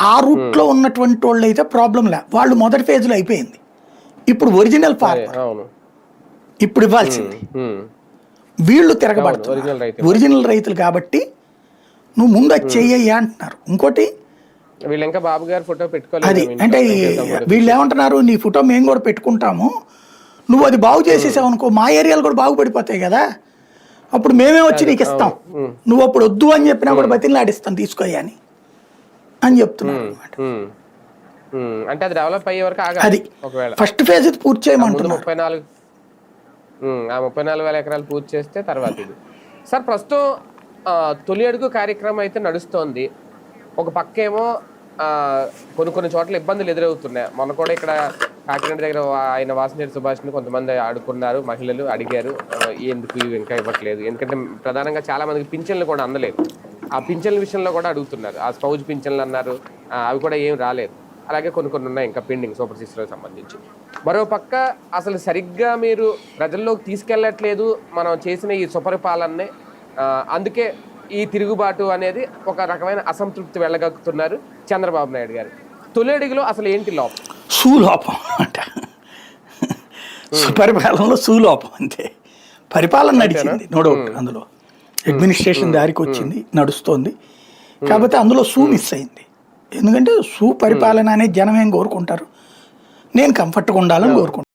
ఆ రూట్లో ఉన్నటువంటి వాళ్ళు అయితే ప్రాబ్లం లే. వాళ్ళు మొదటి ఫేజ్లో అయిపోయింది. ఇప్పుడు ఒరిజినల్ ఫార్మర్ ఇప్పుడు ఇవ్వాల్సింది. వీళ్ళు రైతు ఒరిజినల్ రైతులు. కాబట్టి నువ్వు ముందు అది చెయ్యి అంటున్నారు. ఇంకోటి వీళ్ళు ఇంకా బాబు గారి ఫోటో పెట్టుకోలేదు అది. అంటే. వీళ్ళు ఏమంటున్నారు నీ ఫోటో మేము కూడా పెట్టుకుంటాము. నువ్వు అది బాగు చేసేసావు అనుకో మా ఏరియాలు కూడా బాగుపడిపోతాయి కదా. అప్పుడు మేమే వచ్చి నీకు ఇస్తాం. నువ్వు అప్పుడు వద్దు అని చెప్పినా కూడా బతిలాడిస్తాం తీసుకోయ్యా అని. అని చెప్తున్నారు అనమాట. అంటే అది డెవలప్ అయ్యే వరకు అది ఒకవేళ. ఫస్ట్ ఫేజ్ ఇది పూర్తి చేయమంటున్నారు. ముప్పై నాలుగు ఆ ముప్పై నాలుగు వేల ఎకరాలు పూర్తి చేస్తే తర్వాత ఇది. సార్ ప్రస్తుతం తొలి అడుగు కార్యక్రమం అయితే నడుస్తోంది. ఒక పక్కేమో కొన్ని కొన్ని చోట్ల ఇబ్బందులు ఎదురవుతున్నాయి. మొన్న కూడా ఇక్కడ కాకినాడ దగ్గర ఆయన వాసనేరు సుభాష్ని కొంతమంది ఆడుకున్నారు. మహిళలు అడిగారు ఎందుకు ఇంకా ఇవ్వట్లేదు? ఎందుకంటే ప్రధానంగా చాలా మందికి పింఛన్లు కూడా అందలేదు. ఆ పింఛన్ల విషయంలో కూడా అడుగుతున్నారు. ఆ స్పౌజ్ పింఛన్లు అన్నారు. అవి కూడా ఏం రాలేదు. అలాగే కొన్ని కొన్ని ఉన్నాయి ఇంకా పెండింగ్ సూపర్ సిక్స్లకు సంబంధించి. మరో పక్క అసలు సరిగ్గా మీరు ప్రజల్లోకి తీసుకెళ్ళట్లేదు మనం చేసిన ఈ సుపరిపాలననే అందుకే ఈ తిరుగుబాటు అనేది ఒక రకమైన అసంతృప్తి వెళ్ళగక్కుతున్నారు చంద్రబాబు నాయుడు గారు. తొలి అడుగులో అసలు ఏంటి లోపం? సులోపం అంట. పరిపాలనలో సులోపం అంతే. పరిపాలన నడిచింది. నో డౌట్ అందులో. అడ్మినిస్ట్రేషన్ దారికి వచ్చింది నడుస్తోంది. కాకపోతే అందులో సూ మిస్ అయింది. ఎందుకంటే సూ పరిపాలన అనేది జనం ఏం కోరుకుంటారు? నేను కంఫర్ట్గా ఉండాలని కోరుకుంటాను.